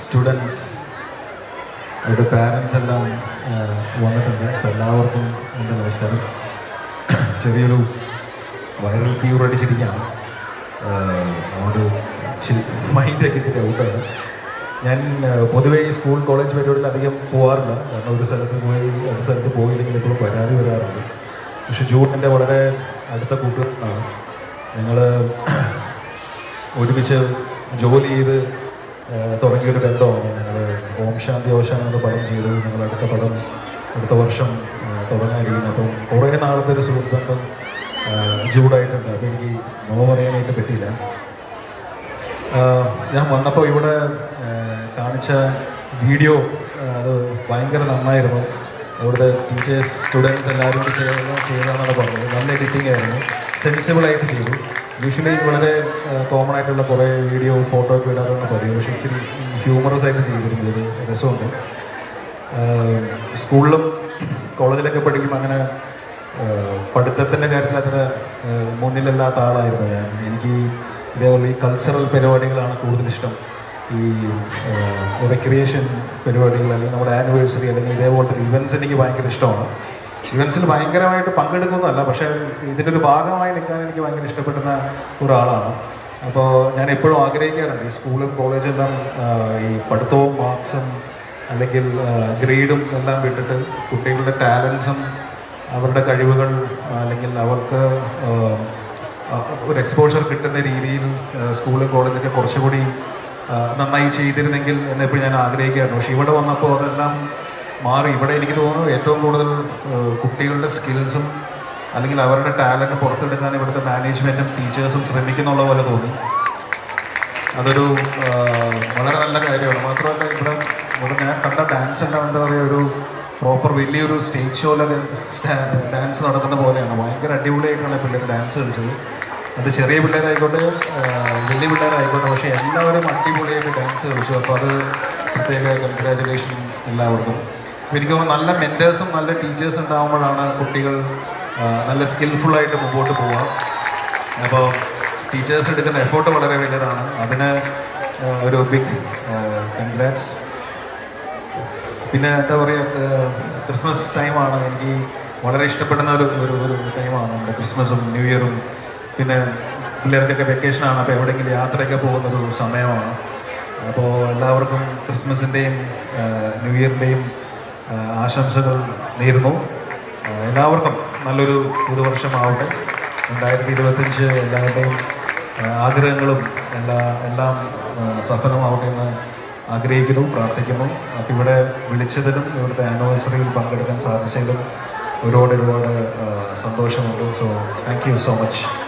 Students അവരുടെ parents എല്ലാം വന്നിട്ടുണ്ട്. അപ്പോൾ എല്ലാവർക്കും എന്റെ നമസ്കാരം. ചെറിയൊരു വൈറൽ ഫീവർ അടിച്ചിരിക്കുകയാണ്. അതുകൊണ്ട് ഇച്ചിരി മൈൻഡൊക്കെ ഇത്തിരി ഔട്ടാണ് ഞാൻ പൊതുവേ ഈ സ്കൂൾ കോളേജ് പരിപാടിയിൽ അധികം പോകാറില്ല കാരണം ഒരു സ്ഥലത്ത് പോയി അടുത്ത സ്ഥലത്ത് പോയില്ലെങ്കിൽ ഇപ്പോഴും പരാതി വരാറുണ്ട്. പക്ഷെ ജൂൺ എന്റെ വളരെ അടുത്ത കൂട്ടുകാരനാണ്. ഞങ്ങൾ ഒരുമിച്ച് ജോലി ചെയ്ത് തുടങ്ങിയൊരു ബന്ധമാണ് ഞങ്ങൾ ഓം ശാന്തി ഓശാൻ എന്ന പടം ചെയ്തു. ഞങ്ങൾ അടുത്ത പടം അടുത്ത വർഷം തുടങ്ങാനിരിക്കുന്നു. അപ്പം കുറേ നാളത്തെ ഒരു സുഹൃത്ത് ബന്ധം ആ, ജൂഡായിട്ടുണ്ട് അപ്പോൾ എനിക്ക് നോ പറയാനായിട്ട് പറ്റിയില്ല. ഞാൻ വന്നപ്പോൾ ഇവിടെ കാണിച്ച വീഡിയോ അത് ഭയങ്കര നന്നായിരുന്നു. അവിടുത്തെ ടീച്ചേഴ്സ് സ്റ്റുഡൻസ് എല്ലാവരും കൂടി ചെയ്യുക ചെയ്തതെന്നാണ് പറഞ്ഞത്. നല്ല എഡിറ്റിംഗ് ആയിരുന്നു. സെൻസിബിളായിട്ട് ചെയ്തു. യൂഷ്വലി വളരെ കോമൺ ആയിട്ടുള്ള കുറേ വീഡിയോ ഫോട്ടോ ഒക്കെ ഇടാറുണ്ട്. പതിവ് പക്ഷേ ഇച്ചിരി ഹ്യൂമറസ് ആയിട്ട് ചെയ്തിരുന്നു ഇത് രസമുണ്ട് സ്കൂളിലും കോളേജിലൊക്കെ പഠിക്കുമ്പോൾ അങ്ങനെ പഠിത്തത്തിന്റെ കാര്യത്തിൽ അത്ര മുന്നിലല്ലാത്ത ആളായിരുന്നു ഞാൻ. എനിക്ക് ഇതേപോലെ ഈ കൾച്ചറൽ പരിപാടികളാണ് കൂടുതൽ ഇഷ്ടം. ഈ റെക്രിയേഷൻ പരിപാടികൾ അല്ലെങ്കിൽ നമ്മുടെ ആനിവേഴ്സറി അല്ലെങ്കിൽ ഇതേപോലത്തെ ഇവന്റ്സ് എനിക്ക് ഭയങ്കര ഇഷ്ടമാണ്. ഇവന്റ്സിൽ ഭയങ്കരമായിട്ട് പങ്കെടുക്കുന്നതല്ല പക്ഷേ ഇതിന്റെ ഒരു ഭാഗമായി നിൽക്കാൻ എനിക്ക് ഭയങ്കര ഇഷ്ടപ്പെടുന്ന ഒരാളാണ്. അപ്പോൾ ഞാൻ എപ്പോഴും ആഗ്രഹിക്കാറുണ്ട് ഈ സ്കൂളും കോളേജും എല്ലാം ഈ പഠിത്തവും മാർക്സും അല്ലെങ്കിൽ ഗ്രേഡും എല്ലാം വിട്ടിട്ട് കുട്ടികളുടെ ടാലൻസും അവരുടെ കഴിവുകൾ അല്ലെങ്കിൽ അവർക്ക് ഒരു എക്സ്പോഷർ കിട്ടുന്ന രീതിയിൽ സ്കൂളും കോളേജൊക്കെ കുറച്ചുകൂടി നന്നായി ചെയ്തിരുന്നെങ്കിൽ എന്നെപ്പോഴും ഞാൻ ആഗ്രഹിക്കാറുണ്ട്. പക്ഷേ ഇവിടെ വന്നപ്പോൾ അതെല്ലാം മാറി. ഇവിടെ എനിക്ക് തോന്നുന്നു ഏറ്റവും കൂടുതൽ കുട്ടികളുടെ സ്കിൽസും അല്ലെങ്കിൽ അവരുടെ ടാലന്റ് പുറത്തെടുക്കാൻ ഇവിടുത്തെ മാനേജ്മെന്റും ടീച്ചേഴ്സും ശ്രമിക്കുന്നുള്ള പോലെ തോന്നി. അതൊരു വളരെ നല്ല കാര്യമാണ്. മാത്രമല്ല ഇവിടെ ഇവിടെ ഞാൻ കണ്ട ഡാൻസ് എല്ലാം എന്താ പറയുക ഒരു പ്രോപ്പർ വലിയൊരു സ്റ്റേജ് ഷോയിലൊക്കെ ഡാൻസ് നടക്കുന്ന പോലെയാണ്. ഭയങ്കര അടിപൊളിയായിട്ടാണ് പിള്ളേർ ഡാൻസ് കളിച്ചത്. അത് ചെറിയ പിള്ളേരായിക്കോട്ടെ വലിയ പിള്ളേരായിക്കോട്ടെ പക്ഷേ എല്ലാവരും അടിപൊളിയായിട്ട് ഡാൻസ് കളിച്ചു. അപ്പോൾ അത് പ്രത്യേക കൺഗ്രാജുലേഷൻ എല്ലാവർക്കും. എനിക്ക് തോന്നുന്നു നല്ല മെന്റേഴ്സും നല്ല ടീച്ചേഴ്സും ഉണ്ടാകുമ്പോഴാണ് കുട്ടികൾ നല്ല സ്കിൽഫുള്ളായിട്ട് മുമ്പോട്ട് പോവുക. അപ്പോൾ ടീച്ചേഴ്സ് എടുക്കുന്ന എഫേർട്ട് വളരെ വലുതാണ് അതിന് ഒരു ബിഗ് കൺഗ്രാറ്റ്സ് പിന്നെ എന്താ പറയുക ക്രിസ്മസ് ടൈമാണ് എനിക്ക് വളരെ ഇഷ്ടപ്പെടുന്ന ഒരു ഒരു ഒരു ടൈമാണ് നമ്മുടെ ക്രിസ്മസും ന്യൂ ഇയറും പിന്നെ പിള്ളേർക്കൊക്കെ വെക്കേഷനാണ് അപ്പോൾ എവിടെയെങ്കിലും യാത്രയൊക്കെ പോകുന്നൊരു സമയമാണ്. അപ്പോൾ എല്ലാവർക്കും ക്രിസ്മസിന്റെയും ന്യൂ ഇയറിന്റെയും ആശംസകൾ നേരുന്നു. എല്ലാവർക്കും നല്ലൊരു പുതുവർഷമാവട്ടെ. രണ്ടായിരത്തി ഇരുപത്തഞ്ച് എല്ലാവരുടെയും ആഗ്രഹങ്ങളും എല്ലാ എല്ലാം സഫലമാവട്ടെ എന്ന് ആഗ്രഹിക്കുന്നു പ്രാർത്ഥിക്കുന്നു. അപ്പം ഇവിടെ വിളിച്ചതിനും ഇവിടുത്തെ ആനിവേഴ്സറിയിൽ പങ്കെടുക്കാൻ സാധിച്ചതിലും ഒരുപാട് ഒരുപാട് സന്തോഷമുണ്ട്. So thank you so much